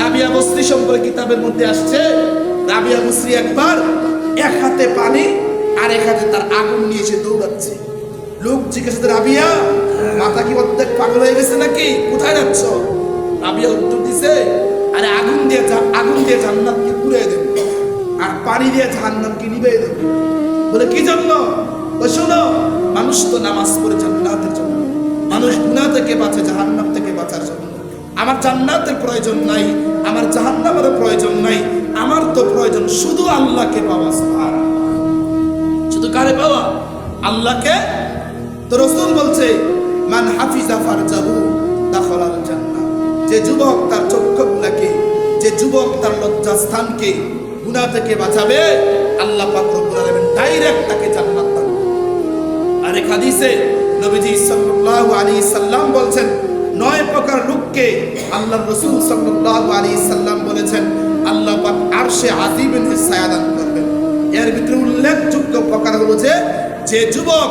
রাবিয়া বস্রি সম্পর্কে কিতাবের মধ্যে আসছে, রাবিয়া বস্রি একবার এক হাতে পানি আর এক হাতে তার আগুন নিয়ে এসে দৌড়াচ্ছে। লোক জিজ্ঞাসা রাবিয়া, মাথা কি অর্ধেক পাগল হয়ে গেছে নাকি? কোথায় যাচ্ছ? রাবিয়া উত্তর দিছে, আরে আগুন দিয়ে আগুন দিয়ে জান্নাতকে পুড়িয়ে দেব। আর পানি দিয়ে জাহান্নামকে নিভিয়ে দেব। বলে, কি জন্য? শোনো, মানুষ তো নামাজ পড়ে জান্নাতের জন্য। মানুষ গুনাহ থেকে বাঁচে, জাহান্নাম থেকে আমার জান্নাতের প্রয়োজন নাই, আমার জাহান্নামের প্রয়োজন নাই, আমার তো প্রয়োজন শুধু আল্লাহকে পাওয়া। শুধু কারে পাওয়া আল্লাহকে তো রসুল বলছে, মান হাফিজা ফারজাহু দাখালাল জান্নাহ যে যুবক তার চক্ষুগুলাকে, যে যুবক তার লজ্জাস্থানকে গুনাহ থেকে বাঁচাবে, আল্লাহ পাক রব্বুল ডাইরেক্ট তাকে জান্নাত। আরেক হাদিসে নবীজি সাল্লাল্লাহু আলাইহি সাল্লাম বলছেন নয় প্রকার লোককে আল্লাহ রাসূল সাল্লাল্লাহু আলাইহি সাল্লাম বলেছেন, আল্লাহ পাক আরশে আজিমের ছায়া করবেন। এর ভিতরে উল্লেখযোগ্য প্রকার হলো যে যে যুবক,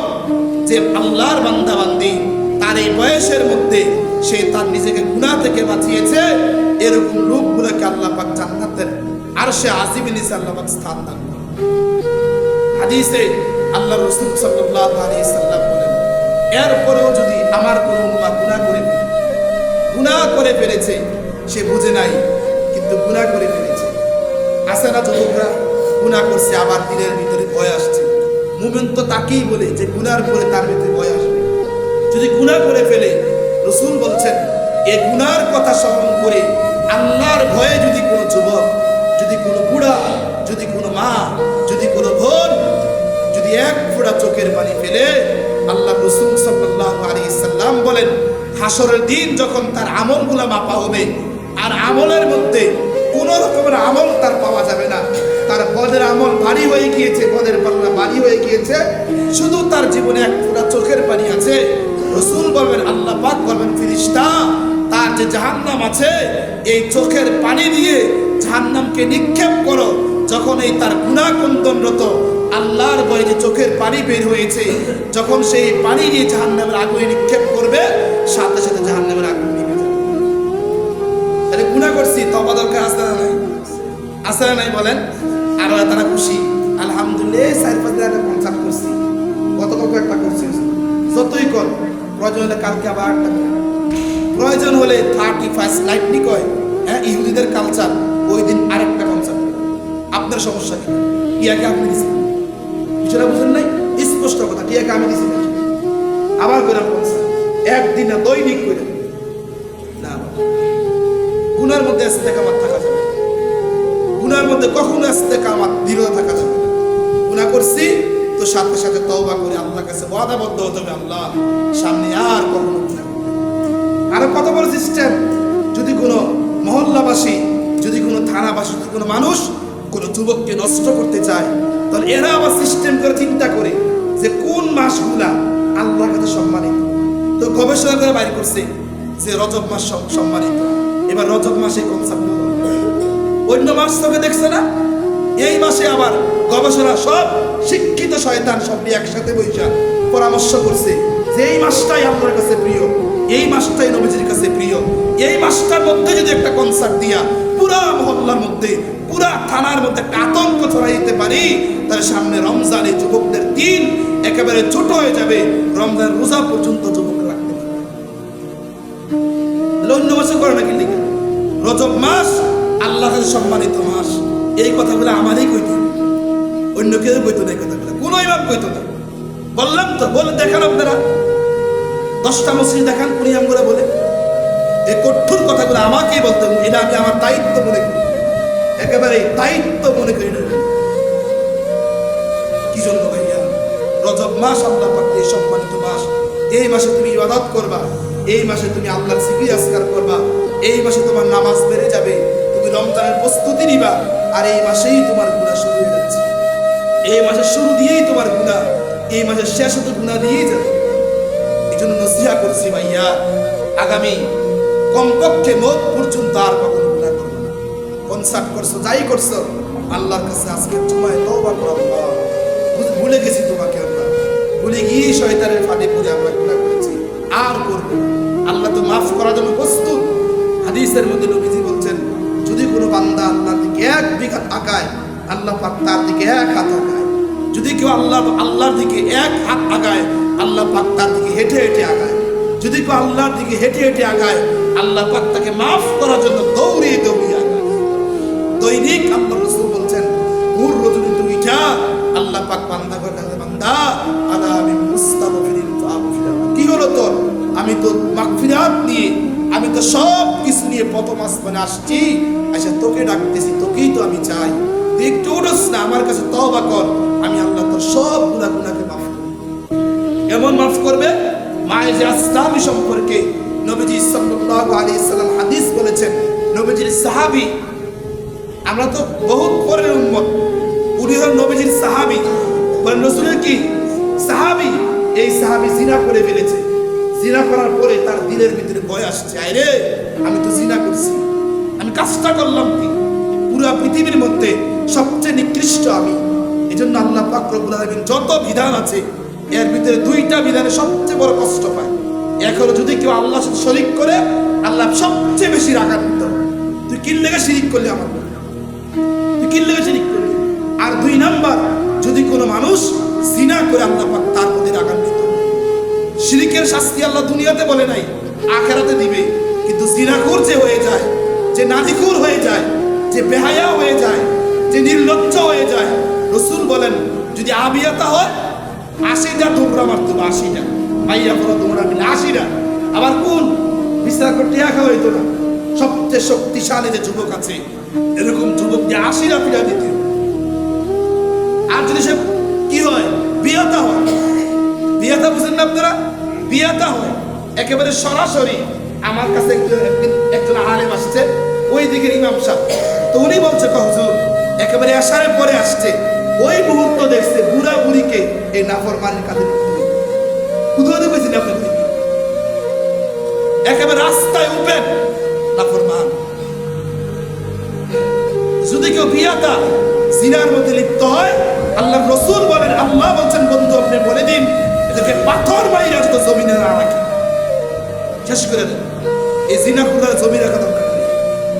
যে আল্লাহর বান্দা বান্দি তার এই বয়সের মধ্যে সে তার নিজেকে গুনাহ থেকে বাঁচিয়েছে, এরকম লোকগুলোকে আল্লাহ পাক জান্নাতের আরশে আজিমের নিচে আল্লাহ পাক স্থান দান হাদিসে আল্লাহ রসুল সাল্লাল্লাহু আলাইহি সাল্লাম বলেন, এরপরেও যদি আমার কোনো উম্মাহ গুনাহ করে গুনাহ করে ফেলেছে, সে বুঝে নাই, কিন্তু গুনাহ করে ফেলেছে। আসে না যুবকরা, গুনাহ করছে, আবার দিনের ভিতরে ভয় আসছে। মুমিন তো তাকেই বলে যে গুনার পরে তার ভিতরে ভয় আসবে। যদি গুনাহ করে ফেলে, রসুল বলছেন, এ গুনার কথা স্মরণ করে আল্লাহর ভয়ে যদি কোনো যুবক, যদি কোনো বুড়া, যদি কোনো মা, যদি কোনো বোন, যদি এক ফোঁটা চোখের পানি ফেলে আল্লাহ রসুল সাল্লাল্লাহু আলাইহি সাল্লাম বলেন হাসরের দিন যখন তার আমলগুলো মাপা হবে, আর আমলের মধ্যে কোন রকমের আমল তার পাওয়া যাবে না। তার পদের আমল ভারী হয়ে গিয়েছে, পদের পাল্লা ভারী হয়ে গিয়েছে। শুধু তার জীবনে এক ফোঁটা চোখের পানি আছে। রসুল বলবেন, আল্লাহ পাক বলবেন, ফিরিস্তা, তার যে জাহান্নাম আছে, এই চোখের পানি দিয়ে জাহান্নামকে নিক্ষেপ করো। যখন এই তার গুণাকন্দনরত আল্লাহর বয়ে যে চোখের পানি বের হয়েছে, যখন সেই পানি দিয়ে জাহান্নামের আগুনে নিক্ষেপ করবে, সাথে সাথে জাহান্নামের আগুন নিভে যাবে। তাহলে গুণা করছি তবা দরকার আসতে নাই? আসতে নাই বলেন? আর তারা খুশি। আলহামদুলিল্লাহ কনসার্ট করছি। গত কত একটা করছি। যতই কর, প্রয়োজন হলে কালকে আবার একটা প্রয়োজন হলে থার্টি ফার্স্ট লাইটনি কয় হ্যাঁ ইহুদিদের কালচার ওই দিন আরেকটা কনসার্ট আপনার সমস্যা কি? টিয়াকে আপনি দিচ্ছেন কিছুটা বুঝেন নাই? স্পষ্ট কথা টিয়াকে আমি দিছি। নাকি আবার করে কনসার্ট একদিন না, দৈনিক করে না গুনার মধ্যে আসতে কামাত থাকা যাবে গুনার মধ্যে কখনো আসতে কামাত দৃঢ় থাকা যাবে না। গুনাহ করছি, তো সাথে সাথে তওবা করে আল্লাহর কাছে ওয়াদাবদ্ধ হতে হবে আল্লাহ। সামনে আর কখনো না। আরও কত বড় সিস্টেম যদি কোনো মহল্লাবাসী, যদি কোনো থানাবাসী, যদি কোনো মানুষ কোনো যুবককে নষ্ট করতে চায় তাহলে এরা আবার সিস্টেম করে চিন্তা করে যে কোন মাসগুলা আল্লাহর কাছে সম্মানিত। তো গবেষণা করে বাইর করছে যে রজব মাস সম্মানিত। এবার রজব মাসে কনসেপ্ট অন্য মাস তোকে দেখছে না? এই মাসে আবার গবেষণা সব শিক্ষিত শয়তান সব একসাথে বৈশা পরামর্শ করছে যে এই মাসটাই আপনার কাছে প্রিয়, এই মাসটাই নবীজির কাছে প্রিয়, এই মাসটার মধ্যে যদি একটা কনসার্ট দিয়া পুরা মহল্লার মধ্যে পুরা থানার মধ্যে একটা আতঙ্ক ছড়াই দিতে পারি তাহলে সামনে রমজানে যুবকদের দিন একেবারে ছোট হয়ে যাবে রমজান রোজা পর্যন্ত যুবক রাখতে পারবে অন্য মাসে করে নাকি লিখে রজব মাস, আল্লাহের সম্মানিত মাস। এই কথাগুলো আমারই কইতে অন্য কেউ কইতো না এই কথাগুলো। কোনো ইমাম কইতো না। বললাম তো, বলে দেখান আপনারা। দশটা মসজিদ দেখান কোন ইমামগুলো বলে। এই কঠোর কথাগুলো আমাকেই বলতে এটা আমি আমার দায়িত্ব মনে করি। একেবারে দায়িত্ব মনে করি না। কি জন্য ভাইয়া? রজব মাস আল্লাহ এই সম্মানিত মাস। এই মাসে তুমি ইবাদত করবা, এই মাসে তুমি আল্লাহর জিকির আসকার করবা, এই মাসে তোমার নামাজ বেড়ে যাবে, তুমি রমজানের প্রস্তুতি নিবা, আর এই মাসেই তোমার গুণা শুরু হয়ে যাচ্ছে। এই মাসের শুরু দিয়েই তোমার গুণা এই মাসের শেষ হতে গুণা দিয়েই যাবে। এই জন্য নসিহা করছি ভাইয়া, আগামী কমপক্ষে মত পর্যন্ত আর কখনো কনসার্ট করছ, যাই করছ, আল্লাহর কাছে আজকে জুমায় তওবা করো আল্লাহ ভুলে গেছি তোমাকে আমরা। ভুলে গিয়ে শয়তানের ফাঁদে পড়ে আমরা গুণা করেছি। আর করব আল্লাহ তো মাফ করার জন্য প্রস্তুত। হাদিসের মধ্যে নবীজি বলছেন, যদি কোনো আগায় আল্লাহ পাক তার দিকে এক হাত আগায়। যদি কেউ আল্লাহ আল্লাহর দিকে এক হাত আগায়, আল্লাহ পাক তার দিকে হেঁটে হেঁটে আগায়। যদি কেউ আল্লাহর দিকে হেঁটে হেঁটে আগায়, আল্লাহ পাক তাকে মাফ করার জন্য দৌড়িয়ে দৌড়িয়ে দৈনিক আল্লাহ রসুল বলছেন, ভোর রজনী দুইটা আল্লাহ পাক বান্দা করে বান্দা আলা আমি মুস্তাগফিরিন ফাগফির কি হলো তোর? আমি তো মাগফিরাত নিয়ে, আমি তো সব কিছু নিয়ে প্রথম আসমানে আসছি। আচ্ছা তোকে ডাকতেছি, তোকেই তো আমি চাই। তুই একটু উঠোস না, আমার কাছে তওবা কর। আমি আল্লাহ তোর সব গুনাহ গুনাহকে মাফ করব এমন মাফ করবে? মায়ের যে আসলামী সম্পর্কে নবীজি সাল্লাল্লাহু আলাইহি সাল্লাম হাদিস বলেছেন, নবীজির সাহাবী আমরা তো বহুত পরের উম্মত। উনি হন নবীজির সাহাবী। বলেন, রসুলের কি? সাহাবি। এই সাহাবি জিনা করে ফেলেছে। জিনা করার পরে তার দিলের ভিতরে ভয় আসছে। আরে আমি তো জিনা করছি। আমি কাজটা করলাম কি? পুরো পৃথিবীর মধ্যে সবচেয়ে নিকৃষ্ট আমি। এই জন্য আল্লাহ পাক রব্বুল আলামিন যত বিধান আছে, এর ভিতরে দুইটা বিধানে সবচেয়ে বড় কষ্ট পায়। এক হলো যদি কেউ আল্লাহ শরিক করে, আল্লাহ সবচেয়ে বেশি রাগান্বিত। তুই কিনলে শিরিক করলি আমার তুই শিরিক আর দুই নাম্বার, যদি কোনো মানুষ জিনা করে আল্লাহ পাক তার প্রতি রাগান্বিত। শিরিকের শাস্তি আল্লাহ দুনিয়াতে বলে নাই, আখেরাতে দিবে। কিন্তু জিনাকুর যে হয়ে যায়, যে নাদিকুর হয়ে যায়, যে বেহায়া হয়ে যায়, যে নির্লজ্জ হয়ে যায়, রসুল বলেন, যদি আবিয়াতা হয়, আশিটা তোমরা মারতো বা আশিটা। মাইয়া করে তোমরা মিলে আশিটা। আবার কোন? বিচার করতে একা হইতো না। সবচেয়ে শক্তিশালী যে যুবক আছে এরকম যুবক যে আশিরা পিড়া দিত। আর যদি সে কি হয়? বিয়াতা হয়। বিয়াতা বুঝেন না আপনারা? বিয়াতা হয়। একেবারে সরাসরি আমার কাছে একজন একজন আলেম আসছে, ওই দিকের ইমাম সাহেব। তো উনি বলছে কহজুর একেবারে আসারে পরে আসছে। ওই মুহূর্ত দেখছে বুড়া বুড়িকে এই নাফর মানের কুদুয়াতে কইছি না আপনাদের একেবারে রাস্তায় উঠবেন যদি কেউ বিয়াতা জিনার মধ্যে লিপ্ত হয় আল্লাহ রসুল বলেন, আল্লাহ বলছেন, বন্ধু, আপনি বলে দিন, এদেরকে পাথর মাইরা তো জমিনে না রাখি শেষ করে দেন। এই জিনা খুদার জমি রাখা দরকার।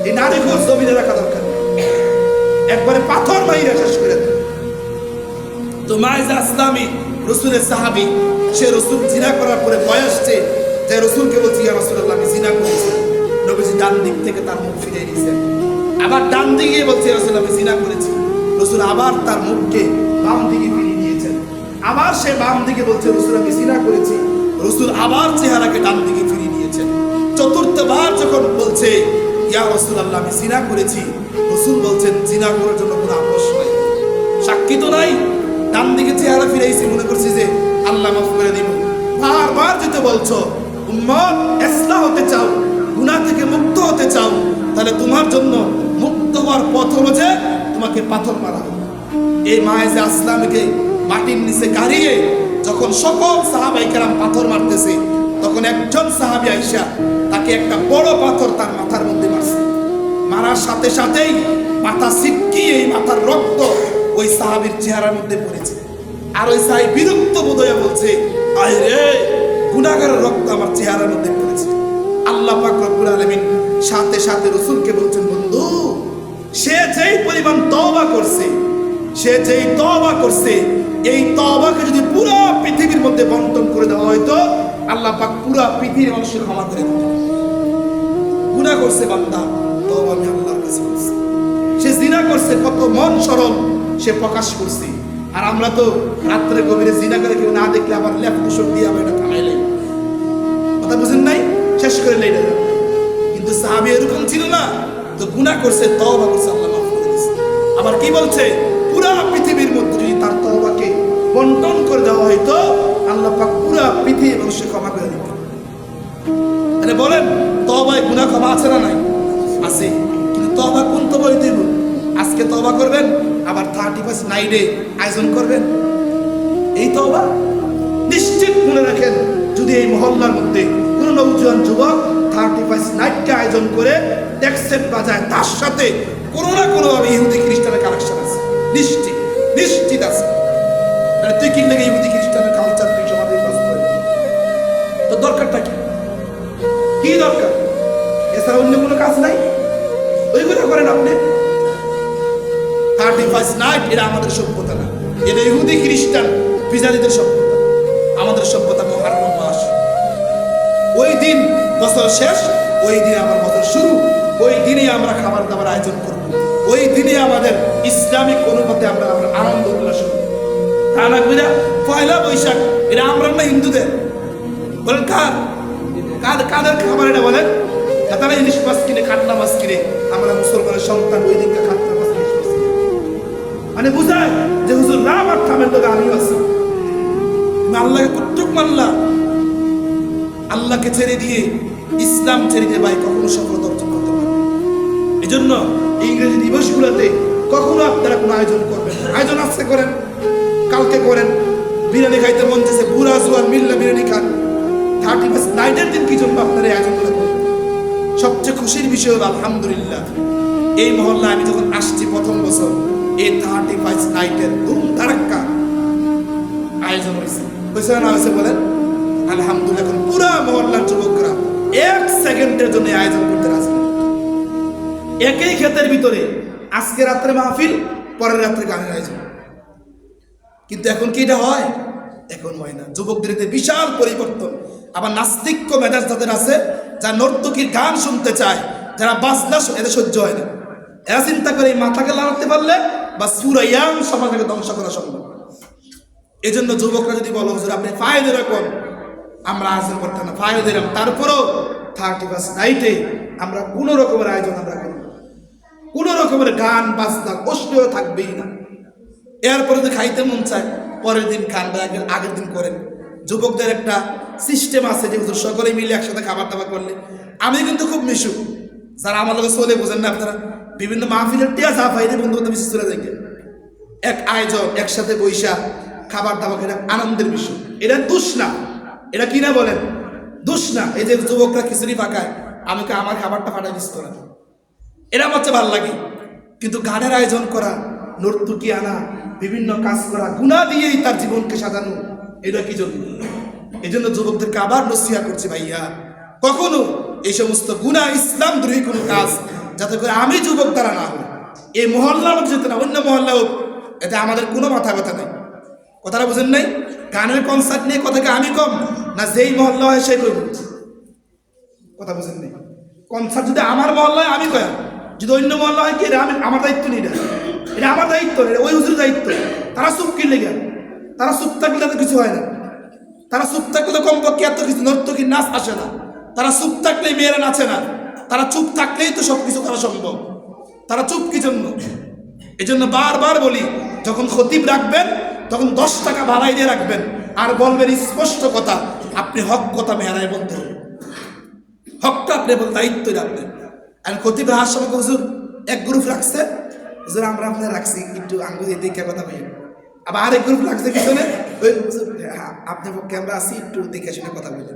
এই নারী খুর জমিনে রাখা দরকার। একবারে পাথর মাইরা শেষ করে দেন। তো মাইজা আসলামী, রসুলের সাহাবি, সে রসুল জিনা করার পরে ভয় আসছে, যে রসুলকে বলছি, ইয়া রসুল্লাহ আমি জিনা করেছি। নবীজি ডান দিক থেকে তার মুখ ফিরিয়ে দিয়েছেন। আবার ডান দিকে বলছে, রসুল আমি জিনা করেছি। রসুল আবার তার মুখকে বাম দিকে ফিরিয়ে দিয়েছেন। আবার সে বাম দিকে বলছে, রসুল আমি জিনা করেছি। রসুল আবার চেহারাকে ডান দিকে ফিরিয়ে দিয়েছেন। চতুর্থবার যখন বলছে, ইয়া রসুল আল্লাহ, আমি জিনা করেছি, রসুল বলছেন, জিনা করার জন্য কোনো আপোষ নাই। সাক্ষী তো নাই। ডান দিকে চেহারা ফিরাইছি, মনে করছি যে, আল্লাহ মাফ করে দিব। বারবার যেতে বলছো, উম্মত ইসলাম হতে চাও, গুনাহ থেকে মুক্ত হতে চাও, তাহলে তোমার জন্য হওয়ার পথ হলো তোমাকে পাথর মারা। এই মায়েজে আসলামকে মাটির নিচে গাড়িয়ে যখন সকল সাহাবাই কেরাম পাথর মারতেছে, তখন একজন সাহাবি আইসা তাকে একটা বড় পাথর তার মাথার মধ্যে মারছে। মারার সাথে সাথেই মাথা সিটকিয়ে এই মাথার রক্ত ওই সাহাবীর চেহারার মধ্যে পড়েছে। আর ওই সাহাবী বিরক্ত বোধ হয়ে বলছে, আয় রে, গুনাহগারের রক্ত আমার চেহারার মধ্যে পড়েছে। আল্লাহ পাক রব্বুল আলামিন সাথে সাথে রসুলকে বলছেন, বন্ধু সে যেই পরিমাণ তওবা করছে, সে যেই তওবা করছে, এই তওবাকে যদি পুরো পৃথিবীর মধ্যে বন্টন করে দেওয়া হয়তো, আল্লাহ পাক পুরো পৃথিবীর মানুষকে ক্ষমা করে দিতেন গুনাহ করছে বান্দা, তওবা আমি আল্লাহর কাছে করছি। সে জিনা করছে, কত মন সরল সে প্রকাশ করছে। আর আমরা তো রাত্রে গভীরে জিনা করে কেউ না দেখলে আবার লেফট কুশক দিয়ে আবার এটা থামাইলে কথা বুঝেন নাই? শেষ করে যাবে কিন্তু সাহাবি এরকম ছিল না। তো গুনাহ করছে, তওবা করছে, আল্লাহ মাফ করে দিয়েছে। আবার কি বলছে? পুরা পৃথিবীর মধ্যে যদি তার তওবাকে বন্টন করে দেওয়া হয়তো আল্লাহ পাক পুরা পৃথিবীর মানুষকে ক্ষমা করে দিত তাহলে বলেন তবায় গুনাহ ক্ষমা আছে না নাই? আছে। কিন্তু তবা কোন তবা হইতে হইব? আজকে তবা করবেন, আবার থার্টি ফার্স্ট নাইটে আয়োজন করবেন। এই তবা নিশ্চিত মনে রাখেন, যদি এই মহল্লার মধ্যে কোনো নৌজওয়ান যুবক থার্টি আয়োজন করে ট্যাক্সেট বাজায়, তার সাথে কোনো না কোনো ভাবে ইহুদি খ্রিস্টানের কালেকশন আছে। নিশ্চিত নিশ্চিত আছে। সমাজে তো দরকারটা কি? কি দরকার? এছাড়া অন্য কোনো কাজ নাই? ওইগুলো করেন আপনি। থার্টি নাইট এরা আমাদের সভ্যতা না। এটা ইহুদি খ্রিস্টান সভ্যতা। আমাদের সভ্যতা মাস ওই দিন বছর শেষ, ওই দিনে আমার বছর শুরু, ওই দিনে আমরা খাবার দাবার আয়োজন করব। ওই দিনে আমাদের ইসলামিক অনুপাতে আমরা আমরা আনন্দ উল্লাস করব। তা না বুঝা পয়লা বৈশাখ, এটা আমরা না হিন্দুদের? বলেন কার? কার, কাদের খাবার এটা বলেন? তারা ইলিশ মাছ কিনে কাতলা মাছ কিনে আমরা মুসলমানের সন্তান, ওই দিনকে কাতলা মাছ। মানে বুঝায় যে হুজুর না আমার থামের লোক আমিও আছি। আল্লাহকে কতটুক মানলা। আল্লাহকে ছেড়ে দিয়ে ইসলাম ছেড়ে দিয়ে ভাই কখনো সফলতা অর্জন করতে পারবে এই জন্য ইংরেজি দিবসগুলোতে কখনো আপনারা কোনো আয়োজন করবেন আয়োজন আজকে করেন। কালকে করেন। বিরিয়ানি খাইতে মন চাইছে, বুড়া জোয়ার, মিল্লা বিরিয়ানি খান। থার্টি ফার্স্ট নাইটের দিন কি জন্য আপনারা এই আয়োজনগুলো করবেন সবচেয়ে খুশির বিষয় হলো, আলহামদুলিল্লাহ, এই মহল্লা আমি যখন আসছি প্রথম বছর, এই থার্টি ফার্স্ট নাইটের ধুম ধারাক্কা আয়োজন হয়েছে। হয়েছে না হয়েছে বলেন? আলহামদুলিল্লাহ, এখন পুরা মহল্লার যুবকরা এক সেকেন্ডের জন্য আয়োজন করতে রাজি। একই ক্ষেতের ভিতরে আজকে রাত্রে মাহফিল, পরের রাত্রে গানের আয়োজন। কিন্তু এখন কি এটা হয়? এখন হয় না। যুবকদের বিশাল পরিবর্তন। আবার নাস্তিক্য মেজাজ যাদের আছে, যারা নর্তকীর গান শুনতে চায়, যারা বাজনা এদের সহ্য হয় না। এরা চিন্তা করে মাথাকে লাগাতে পারলে বা সুরাইয়াম সমাজকে ধ্বংস করা সম্ভব। এই জন্য যুবকরা যদি বলো, হুজুর, আপনি ফায়দ এরকম আমরা আয়োজন করতাম না। ফায়দ এরকম তারপরেও থার্টি ফার্স্ট নাইটে আমরা কোনো রকমের আয়োজন আমরা করি। কোনো রকমের গান, বাজনা কষ্টও থাকবেই না। এরপরে যদি খাইতে মন চায়, পরের দিন খান বা আগের আগের দিন করেন। যুবকদের একটা সিস্টেম আছে যে সকলে মিলে একসাথে খাবার দাবার করলে। আমি কিন্তু খুব মিশু যারা আমার লোক চলে, বোঝেন না আপনারা? বিভিন্ন মাহফিলের টিয়া যা ফাইদে বন্ধু বান্ধব চলে যায় এক আয়োজন একসাথে বৈশা খাবার দাবার এটা আনন্দের বিষয়। এটা দুষ না এটা কি না বলেন? দুষ না। এই যে যুবকরা খিচুড়ি পাকায় আমাকে আমার খাবারটা ফাটাই দিস তোরা? এরা আমার ভালো লাগে। কিন্তু গানের আয়োজন করা নর্তুকি আনা, বিভিন্ন কাজ করা গুণা দিয়েই তার জীবনকে সাজানো, এটা কি জন্য? এই জন্য যুবকদেরকে আবার নসিহা করছি ভাইয়া। কখনো এই সমস্ত গুণা ইসলাম দ্রোহী কোনো কাজ যাতে করে আমি যুবক দ্বারা না হই। এই মহল্লা হোক, যেতে না, অন্য মহল্লা হোক, এতে আমাদের কোনো মাথা ব্যথা নেই। কথাটা বুঝেন নাই? গানের কনসার্ট নিয়ে কথাকে আমি কম? না, যেই মহল্লা হয় সেই কইব। কথা বুঝেন নাই। কনসার্ট যদি আমার মহল্লায়, আমি কয়া? যদি অন্য মহল্লা হয় কি, এটা আমি আমার দায়িত্ব নেই এটা। এটা আমার দায়িত্ব, এটা ওই হুজুর দায়িত্ব। তারা চুপ কিনলে গেল তারা চুপ থাকলে তো কিছু হয় না। তারা চুপ থাকলে তো কমপক্ষে এত কিছু নর্তকী নাচ আসে না। তারা চুপ থাকলেই মেয়েরা নাচে না। তারা চুপ থাকলেই তো সব কিছু করা সম্ভব। তারা চুপ কি জন্য? এই জন্য বারবার বলি, যখন খতিব রাখবেন তখন দশ টাকা ভাড়াই দিয়ে রাখবেন। আর বলবেন স্পষ্ট কথা আপনি হক কথা মেহরায় বলতে হবে। হকটা আপনি বল দায়িত্ব রাখবেন আর রাহার সময় হুজুর এক গ্রুপ রাখছে। হুজুর আমরা আপনার রাখছি একটু আঙ্গুল দেখে কথা বলি। আবার আরেক গ্রুপ রাখছে পিছনে ওই হ্যাঁ, আপনার পক্ষে আমরা আসি একটু দেখে শুনে কথা বলি।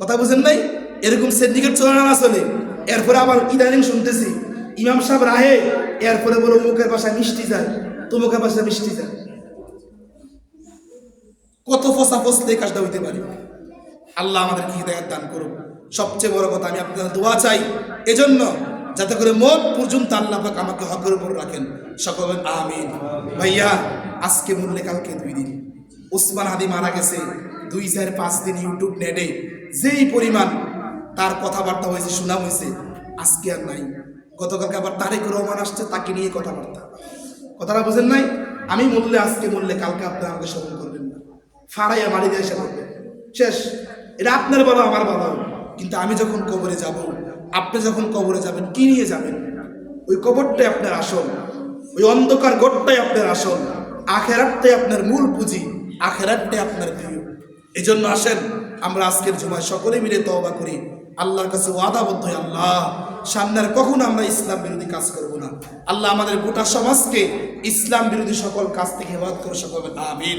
কথা বুঝেন নাই? এরকম সিন্ডিকেট চলে না চলে। এরপরে আবার ইদানিং শুনতেছি ইমাম সাহেব রাহে এরপরে বলো মুখের বাসায় মিষ্টি যায় তুমুকের বাসায় মিষ্টি যায়। কত ফসা ফসলে কাজটা হইতে পারে? আল্লাহ আমাদেরকে হৃদায়ত দান করুক। সবচেয়ে বড় কথা, আমি আপনাদের দোয়া চাই। এজন্য যাতে করে মোট পর্যন্ত আল্লাহ পাক আমাকে হকের উপর রাখেন। সকল আমিন। ভাইয়া, আজকে মূল্যে কালকে দুই দিন। উসমান হাদি মারা গেছে দুই চার পাঁচ দিন ইউটিউব নেটে। যেই পরিমাণ তার কথাবার্তা হয়েছে, শোনা হয়েছে, আজকে আর নাই। গতকালকে আবার তারেক রহমান আসছে, তাকে নিয়ে কথাবার্তা। কথাটা বুঝেন নাই? আমি মূল্যে, আজকে মূল্যে, কালকে আপনার আমাকে স্মরণ ফাড়াইয়া বাড়িতে এসে করবেন শেষ, এটা আপনার বলো আমার বলো কিন্তু আমি যখন কবরে যাব, আপনি যখন কবরে যাবেন, কি নিয়ে যাবেন? ওই কবরটাই আপনার আসল। ওই অন্ধকার গোটটাই আপনার আসল। আখেরাতটাই আপনার মূল পুঁজি। আখেরাতটাই আপনার প্রিয়। এই জন্য আসেন, আমরা আজকের জমায় সকলে মিলে তওবা করি। আল্লাহর কাছে ওয়াদাবদ্ধ আল্লাহ সামনের কখনো আমরা ইসলাম বিরোধী কাজ করব না। আল্লাহ আমাদের গোটা সমাজকে ইসলাম বিরোধী সকল কাজ থেকে হেফাজত করে সকল, আমিন।